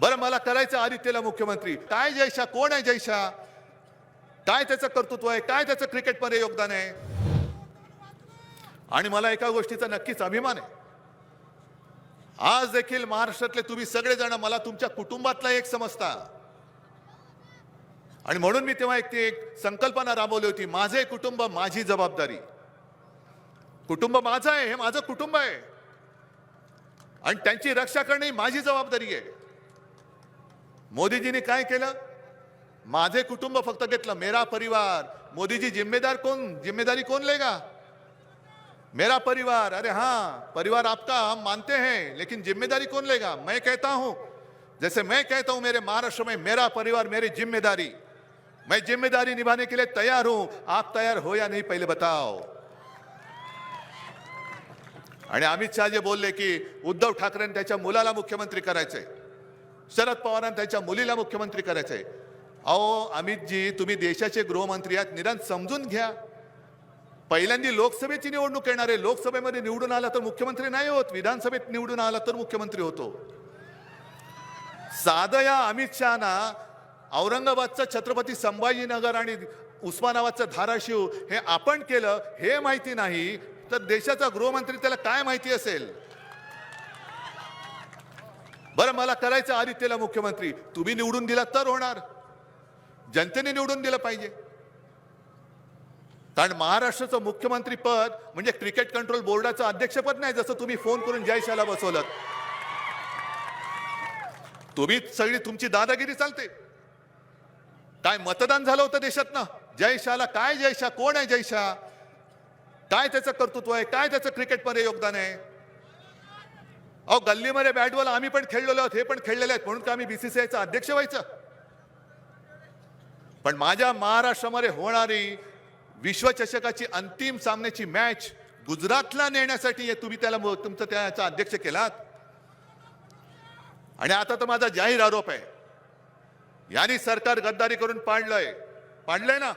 बरं मला करायचं आदित्यला मुख्यमंत्री. काय जयशा? कोण आहे जयशा? काय त्याचं कर्तृत्व आहे? काय त्याचं क्रिकेटमध्ये योगदान आहे? आणि मला एका गोष्टीचा नक्कीच अभिमान आहे. आज देखील महाराष्ट्रातले तुम्ही सगळेजण मला तुमच्या कुटुंबातला एक समजता. आणि म्हणून मी तेव्हा एक ती एक संकल्पना राबवली होती. माझे कुटुंब माझी जबाबदारी. कुटुंब माझं आहे हे माझं कुटुंब आहे. आणि त्यांची रक्षा करणे ही माझी जबाबदारी आहे. मोदीजींनी काय केलं? माझे कुटुंब फक्त घेतलं. मेरा परिवार. मोदीजी जिम्मेदार कोण? जिम्मेदारी कौन लेगा? मेरा परिवार. अरे हाँ परिवार आपका हम मानते हैं लेकिन जिम्मेदारी कौन लेगा? मैं कहता हूं जैसे मैं कहता हूं मेरे महाराष्ट्र में मेरा परिवार मेरी जिम्मेदारी। मैं जिम्मेदारी निभाने के लिए तैयार हूं। आप तैयार हो या नहीं पहले बताओ। आणि अमित शहा जे बोलले की उद्धव ठाकरेंनी त्याच्या मुलाला मुख्यमंत्री करायचंय। शरद पवारांना त्याच्या मुलीला मुख्यमंत्री करायचंय. अहो अमितजी तुम्ही देशाचे गृहमंत्री आहात निदान समजून घ्या. पहिल्यांदी लोकसभेची निवडणूक येणार आहे. लोकसभेमध्ये निवडून आला तर मुख्यमंत्री नाही होत. विधानसभेत निवडून आला तर मुख्यमंत्री होतो. साधं या अमित शहाना औरंगाबादचं छत्रपती संभाजीनगर आणि उस्मानाबादचं धाराशिव हे आपण केलं हे माहिती नाही. तर देशाचा गृहमंत्री त्याला काय माहिती असेल? बरं मला करायचं आदित्यला मुख्यमंत्री. तुम्ही निवडून दिला तर होणार. जनतेने निवडून दिलं पाहिजे. कारण महाराष्ट्राचं मुख्यमंत्री पद म्हणजे क्रिकेट कंट्रोल बोर्डाचं अध्यक्षपद नाही जसं तुम्ही फोन करून जयशाला बसवलं. तुम्ही सगळी तुमची दादागिरी चालते. काय मतदान झालं होतं देशात ना जयशाला काय जयशा? कोण आहे जयशा? काय त्याचं कर्तृत्व आहे? काय त्याचं क्रिकेटमध्ये योगदान आहे? अहो गल्लीमध्ये बॅट बॉल आम्ही पण खेळलेलो आहोत हे पण खेळलेले आहेत. म्हणून का आम्ही बीसीसीआयचा अध्यक्ष व्हायचं. पण माझ्या महाराष्ट्रामध्ये होणारी विश्वचषकाची अंतिम सामन्याची मॅच गुजरातला नेण्यासाठी तुम्ही त्याला तुमचं त्याचा अध्यक्ष केलात. आणि आता तर माझा जाहीर आरोप आहे. यांनी सरकार गद्दारी करून पाडलंय. पाडलंय ना?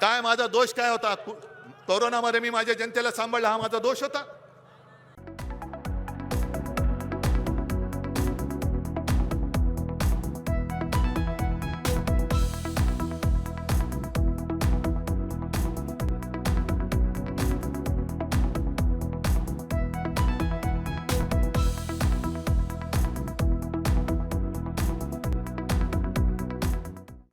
काय माझा दोष काय होता? कु- कोरोनामध्ये मी माझ्या जनतेला सांभाळला हा माझा दोष होता.